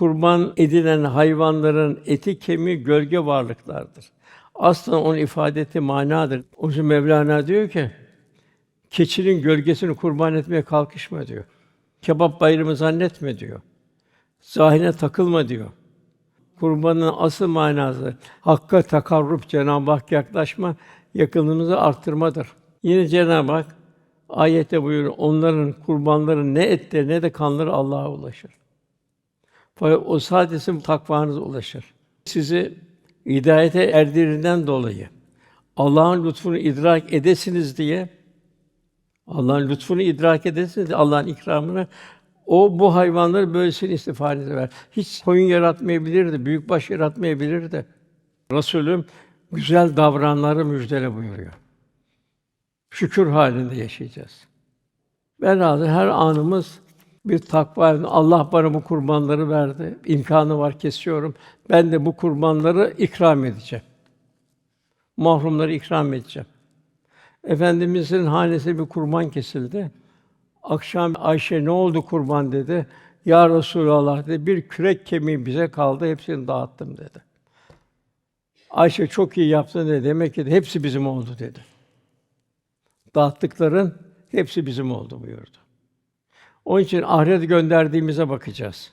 kurban edilen hayvanların eti, kemiği gölge varlıklardır. Aslında onun ifade ettiği manadır. O yüzden Mevlana diyor ki, keçinin gölgesini kurban etmeye kalkışma diyor. Kebap bayramı zannetme diyor. Zahine takılma diyor. Kurbanın asıl manası hakka takarrub Cenab-ı Hak yaklaşma, yakınlığımızı arttırmadır. Yine Cenab-ı Hak ayette buyuruyor. Onların kurbanları ne etleri ne de kanları Allah'a ulaşır. Fakat o sadece takvanıza ulaşır. Sizi hidayete erdirdiğinden dolayı Allah'ın lütfunu idrak edesiniz diye Allah'ın lütfunu idrak edesiniz diye Allah'ın ikramını o bu hayvanları böylesine istifade eder. Hiç koyun yaratmayabilirdi, büyükbaş yaratmayabilirdi. Resulüm güzel davrananları müjdele buyuruyor. Şükür halinde yaşayacağız. Velhâsıl her anımız bir takva. Allah bana bu kurbanları verdi. İmkanı var kesiyorum. Ben de bu kurbanları ikram edeceğim. Mahrumları ikram edeceğim. Efendimizin hanesine bir kurban kesildi. Akşam Ayşe ne oldu kurban dedi. Ya Resulallah dedi. Bir kürek kemiği bize kaldı. Hepsini dağıttım dedi. Ayşe çok iyi yaptın dedi. Demek ki hepsi bizim oldu dedi. Dağıttıkların hepsi bizim oldu buyurdu. Onun için ahirete gönderdiğimize bakacağız.